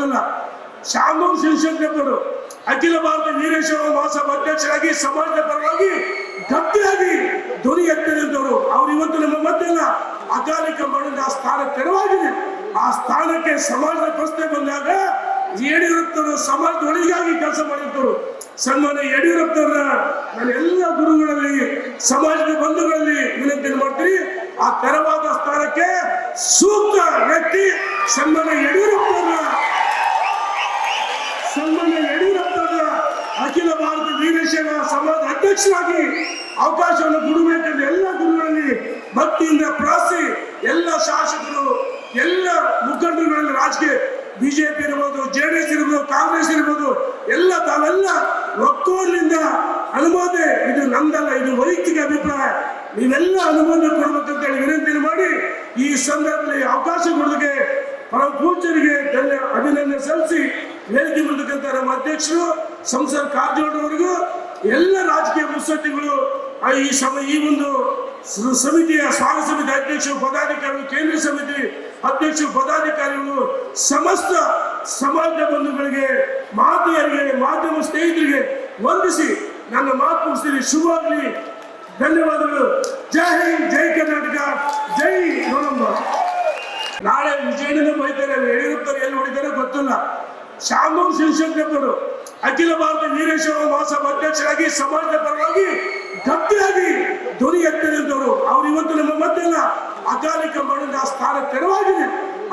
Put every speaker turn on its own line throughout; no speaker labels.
ಗೊತ್ತಿಲ್ಲ ಶಾಮೂರ್ ಶಿವಶಂಕರ್ ಅಖಿಲ ಭಾರತ ವೀರೇಶ್ವರ ಮಹಾಸಭಾ ಅಧ್ಯಕ್ಷರಾಗಿ ಸಮಾಜದ ಪರವಾಗಿ ಗಟ್ಟಿಯಾಗಿ ಧ್ವನಿ ಎತ್ತರಿದ್ದವರು ಅವ್ರು ಇವತ್ತು ನಮ್ಮ ಮಧ್ಯೆಲ್ಲ ಅಕಾಲಿಕ ಮಾಡಿದ ಆ ಸ್ಥಾನ ತೆರವಾಗಿದೆ. ಆ ಸ್ಥಾನಕ್ಕೆ ಸಮಾಜದ ಪ್ರಶ್ನೆ ಬಂದಾಗ ಯಡಿಯೂರಪ್ಪನವರು ಸಮಾಜದ ಒಳಗಾಗಿ ಕೆಲಸ ಮಾಡಿದ್ದರು ಸನ್ಮಾನ್ಯ ಯಡಿಯೂರಪ್ಪನವರ ನನ್ನ ಎಲ್ಲ ಗುರುಗಳಲ್ಲಿ, ಸಮಾಜದ ಬಂಧುಗಳಲ್ಲಿ ವಿನಂತಿ ಮಾಡ್ತೀನಿ. ಆ ತೆರವಾದ ಸ್ಥಾನಕ್ಕೆ ಸೂಕ್ತ ವ್ಯಕ್ತಿ ಸನ್ಮಾನ್ಯ ಯಡಿಯೂರಪ್ಪನವರ ಸನ್ಮಾನ್ಯ ಯಡಿಯೂರಪ್ಪನವರ ಅಖಿಲ ಭಾರತ ವೀರಶೈವ ಸಮಾಜ ಅಧ್ಯಕ್ಷರಾಗಿ ಅವಕಾಶವನ್ನು ಕೊಡಬೇಕೆಂದು ಎಲ್ಲ ಗುರುಗಳಲ್ಲಿ ಭಕ್ತಿಯಿಂದ ಪ್ರಾಸಿ ಎಲ್ಲ ಶಾಸಕರು, ಎಲ್ಲ ಮುಖಂಡರುಗಳಲ್ಲಿ ರಾಜಕೀಯ, ಬಿಜೆಪಿ ಇರ್ಬೋದು, ಜೆ ಡಿ ಎಸ್ ಇರ್ಬೋದು, ಕಾಂಗ್ರೆಸ್ ಇರ್ಬೋದು, ಎಲ್ಲ ತಾವೆಲ್ಲ ಒಕ್ಕೋಲಿಂದ ಅನುಮೋದನೆ ಇದು ನಂದಲ್ಲ ಇದು ವೈಯಕ್ತಿಕ ಅಭಿಪ್ರಾಯ. ನೀವೆಲ್ಲ ಅನುಮೋದನೆ ಕೊಡ್ಬೇಕಂತ ಹೇಳಿ ವಿನಂತಿ ಮಾಡಿ ಈ ಸಂದರ್ಭದಲ್ಲಿ ಅವಕಾಶ ಕೊಡೋದಕ್ಕೆ ಪರಮ ವೇದಿಕೆ ಬರ್ತಕ್ಕಂಥ ನಮ್ಮ ಅಧ್ಯಕ್ಷರು, ಸಂಸದ ಕಾರಜೋಳವರೆಗೂ ಎಲ್ಲ ರಾಜಕೀಯ ಮುತ್ಸದ್ದಿಗಳು ಈ ಸಮ, ಈ ಒಂದು ಸಮಿತಿಯ ಸ್ವಾಗತ ಸಮಿತಿ ಅಧ್ಯಕ್ಷರು, ಪದಾಧಿಕಾರಿಗಳು, ಕೇಂದ್ರ ಸಮಿತಿ ಅಧ್ಯಕ್ಷರು, ಪದಾಧಿಕಾರಿಗಳು, ಸಮಸ್ತ ಸಮಾಜ ಬಂಧುಗಳಿಗೆ, ಮಾತೆಯರಿಗೆ, ಮಾಧ್ಯಮ ಸ್ನೇಹಿತರಿಗೆ ವಂದಿಸಿ ನನ್ನ ಮಾತು ಮುಗಿಸ್ತೀನಿ. ಶುಭವಾಗಲಿ ಧನ್ಯವಾದಗಳು. ಜೈ ಹಿಂದ್, ಜೈ ಕರ್ನಾಟಕ, ಜೈ ನೋಡಮ್ಮ ನಾಳೆ ವಿಜಯನಗರ ಬೈತಾರೆ ಯಡಿಯೂರಪ್ಪರು ಎಲ್ಲಿ ಹೊಡಿತಾರೆ ಗೊತ್ತಿಲ್ಲ. ಶಾಮೂರ್ ಶಿವಶಂಕರವರು ಅಖಿಲ ಭಾರತ ವೀರೇಶ್ವರ ಮಹಾಸಭಾ ಅಧ್ಯಕ್ಷರಾಗಿ, ಸಮಾಜದ ಪರವಾಗಿ ಗಟ್ಟಿಯಾಗಿ ಧ್ವನಿ ಎತ್ತರಿದ್ದವರು ಅವ್ರು ಇವತ್ತು ನಮ್ಮ ಮಧ್ಯೆಲ್ಲ ಅಕಾಲಿಕ ಮಾಡಿದ ಆ ಸ್ಥಾನ ತೆರವಾಗಿದೆ.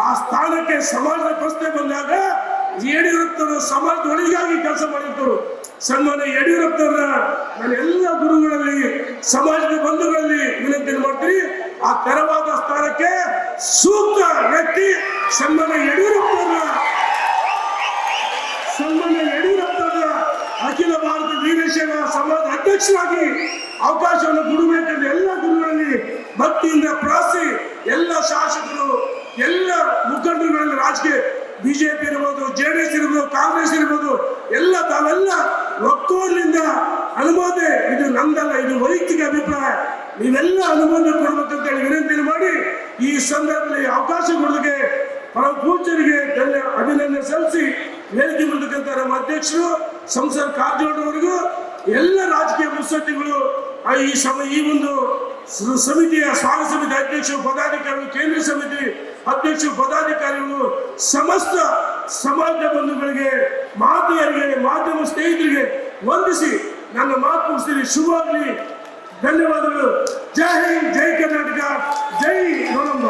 ಆ ಸ್ಥಾನಕ್ಕೆ ಸಮಾಜದ ಪ್ರಶ್ನೆ ಬಂದಾಗ ಯಡಿಯೂರಪ್ಪನವರು ಸಮಾಜದ ಒಳಗಾಗಿ ಕೆಲಸ ಮಾಡಿದ್ದರು ಸನ್ಮಾನ ಯಡಿಯೂರಪ್ಪನವರ ನನ್ನ ಎಲ್ಲ ಗುರುಗಳಲ್ಲಿ, ಸಮಾಜದ ಬಂಧುಗಳಲ್ಲಿ ವಿನಂತಿ ಮಾಡ್ತೀನಿ. ಆ ತೆರವಾದ ಸ್ಥಾನಕ್ಕೆ ಸೂಕ್ತ ವ್ಯಕ್ತಿ ಸನ್ಮಾನ ಸನ್ಮಾನ್ಯ ಯಡಿಯೂರಪ್ಪ ಅಖಿಲ ಭಾರತ ವೀರಶೈವ ಸಮಾಜ ಅಧ್ಯಕ್ಷರಾಗಿ ಅವಕಾಶವನ್ನು ಕೊಡಬೇಕೆಂದು ಎಲ್ಲ ಗುರುಗಳಲ್ಲಿ ಭಕ್ತಿಯಿಂದ ಪ್ರಾಸಿ ಎಲ್ಲ ಶಾಸಕರು, ಎಲ್ಲ ಮುಖಂಡರುಗಳಲ್ಲಿ ರಾಜಕೀಯ, ಬಿಜೆಪಿ ಇರ್ಬೋದು, ಜೆ ಡಿ ಎಸ್ ಇರ್ಬೋದು, ಕಾಂಗ್ರೆಸ್ ಇರ್ಬೋದು, ಎಲ್ಲ ತಾವೆಲ್ಲ ಒಕ್ಕೋಲಿಂದ ಅನುಮೋದನೆ ಇದು ನಂದಲ್ಲ ಇದು ವೈಯಕ್ತಿಕ ಅಭಿಪ್ರಾಯ. ನೀವೆಲ್ಲ ಅನುಮೋದನೆ ಕೊಡ್ಬೇಕಂತ ಹೇಳಿ ವಿನಂತಿ ಮಾಡಿ ಈ ಸಂದರ್ಭದಲ್ಲಿ ಅವಕಾಶ ಕೊಡೋದಕ್ಕೆ ಪರಮ ಪೂಜ್ಯರಿಗೆ ಅಭಿನಂದನೆ ಸಲ್ಲಿಸಿ. ವೇದಿಕೆ ಮುಂದಕ್ಕಂತ ನಮ್ಮ ಅಧ್ಯಕ್ಷರು, ಸಂಸದ ಕಾರಜೋಳವರೆಗೂ ಎಲ್ಲ ರಾಜಕೀಯ ಮುತ್ಸದ್ದಿಗಳು ಈ ಸಮ, ಈ ಒಂದು ಸಮಿತಿಯ ಸ್ವಾಗತ ಸಮಿತಿ ಅಧ್ಯಕ್ಷರು, ಪದಾಧಿಕಾರಿಗಳು, ಕೇಂದ್ರ ಸಮಿತಿ ಅಧ್ಯಕ್ಷರು, ಪದಾಧಿಕಾರಿಗಳು, ಸಮಸ್ತ ಸಮಾಜ ಬಂಧುಗಳಿಗೆ, ಮಾತೆಯರಿಗೆ, ಮಾಧ್ಯಮ ಸ್ನೇಹಿತರಿಗೆ ವಂದಿಸಿ ನನ್ನ ಮಾತು ಮುಗಿಸ್ತೀನಿ. ಶುಭವಾಗಲಿ ಧನ್ಯವಾದಗಳು. ಜೈ ಹಿಂದ್, ಜೈ ಕರ್ನಾಟಕ. ಜೈ ನೋಡಮ್ಮ